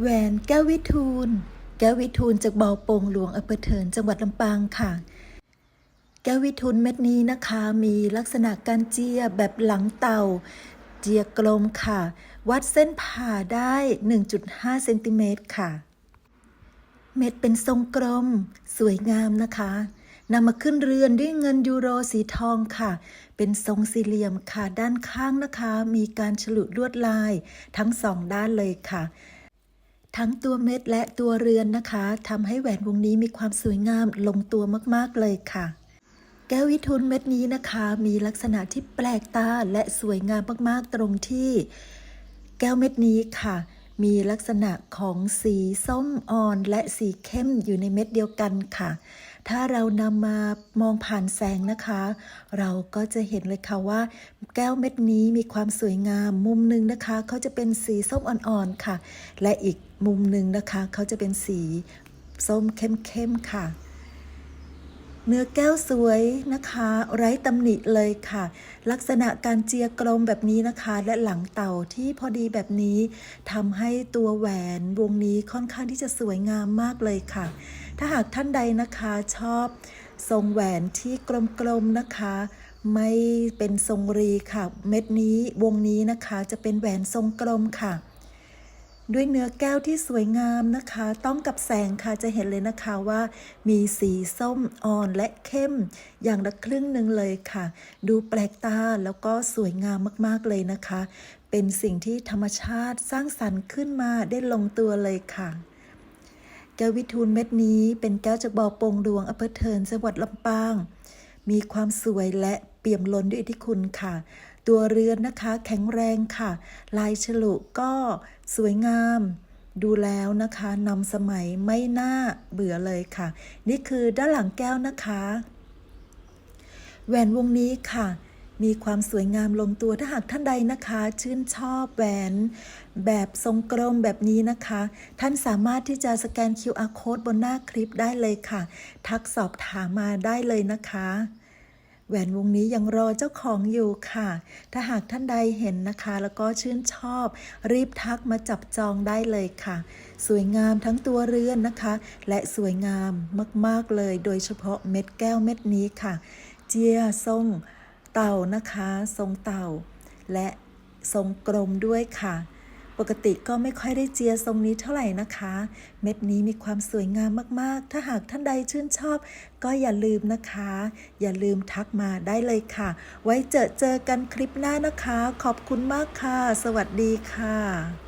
แหวนแก้ววิทูล แก้ววิทูลจากบ่อโป่งหลวงอำเภอเถินจังหวัดลำปางค่ะ แก้ววิทูลเม็ดนี้นะคะมีลักษณะการเจียแบบหลังเต่า เจียกลมค่ะ วัดเส้นผ่าได้ 1.5 เซนติเมตรค่ะ เม็ดเป็นทรงกลม สวยงามนะคะนำมาขึ้นเรือนด้วยเงินยูโรสีทองค่ะ เป็นทรงสี่เหลี่ยมค่ะ ด้านข้างนะคะ มีการฉลุลวดลายทั้งสองด้านเลยค่ะ ทั้งตัวเม็ดและตัวเรือนนะคะทำให้แหวนวงนี้มีความสวยงามลงตัวมากๆเลยค่ะ แก้ววิทุนเม็ดนี้นะคะ มีลักษณะที่แปลกตาและสวยงามมากๆตรงที่ แก้วเม็ดนี้ค่ะ มีลักษณะของสีส้มอ่อนและสีเข้มอยู่ในเม็ดเดียวกันค่ะ ถ้าเรานำมามองผ่านแสงนะคะ เราก็จะเห็นเลยค่ะว่า แก้วเม็ดนี้มีความสวยงาม มุมหนึ่งนะคะเขาจะเป็นสีส้มอ่อนๆค่ะ และอีกมุมหนึ่งนะคะเขาจะเป็นสีส้มเข้มๆค่ะ เนื้อแก้วสวยนะคะ ไร้ตำหนิเลยค่ะ ลักษณะการเจียกลมแบบนี้นะคะ และหลังเต่าที่พอดีแบบนี้ทำให้ตัวแหวนวงนี้ค่อนข้างที่จะสวยงามมากเลยค่ะ ถ้าหากท่านใดนะคะชอบทรงแหวนที่กลมๆนะคะ ไม่เป็นทรงรีค่ะ เม็ดนี้วงนี้นะคะจะเป็นแหวนทรงกลมค่ะ ด้วยเนื้อแก้วที่สวยงามนะคะ ต้องกับแสงค่ะจะเห็นเลยนะคะว่า มีสีส้มอ่อนและเข้ม อย่างละครึ่งหนึ่งเลยค่ะ ดูแปลกตาแล้วก็สวยงามมากๆเลยนะคะ เป็นสิ่งที่ธรรมชาติสร้างสรรค์ขึ้นมาได้ลงตัวเลยค่ะ แก้ววิทูลเม็ดนี้เป็นแก้วจากบ่อปงดวงอำเภอเทินจังหวัดลำปาง มีความสวยและเปี่ยมล้นด้วยอิทธิคุณค่ะ ตัวเรือนนะคะแข็งแรงค่ะ ลายฉลุก็สวยงาม ดูแล้วนะคะนำสมัยไม่น่าเบื่อเลยค่ะ นี่คือด้านหลังแก้วนะคะ แหวนวงนี้ค่ะ มีความสวยงามลงตัวถ้าหากท่านใดนะคะ ชื่นชอบแหวนแบบทรงกลมแบบนี้นะคะ ท่านสามารถที่จะสแกน QR code บนหน้าคลิปได้เลยค่ะ ทักสอบถามมาได้เลยนะคะ แหวนวงนี้ยังรอเจ้าของอยู่ค่ะ ถ้าหากท่านใดเห็นนะคะ แล้วก็ชื่นชอบ รีบทักมาจับจองได้เลยค่ะ สวยงามทั้งตัวเรือนนะคะ และสวยงามมากๆเลย โดยเฉพาะเม็ดแก้วเม็ดนี้ค่ะ เจียทรงเต่านะคะ ทรงเต่า และทรงกลมด้วยค่ะ ปกติก็ไม่ค่อยได้เจียทรงนี้เท่าไหร่นะคะ เม็ดนี้มีความสวยงามมากๆ ถ้าหากท่านใดชื่นชอบ ก็อย่าลืมนะคะ อย่าลืมทักมาได้เลยค่ะ ไว้เจอเจอกันคลิปหน้านะคะ ขอบคุณมากค่ะ สวัสดีค่ะ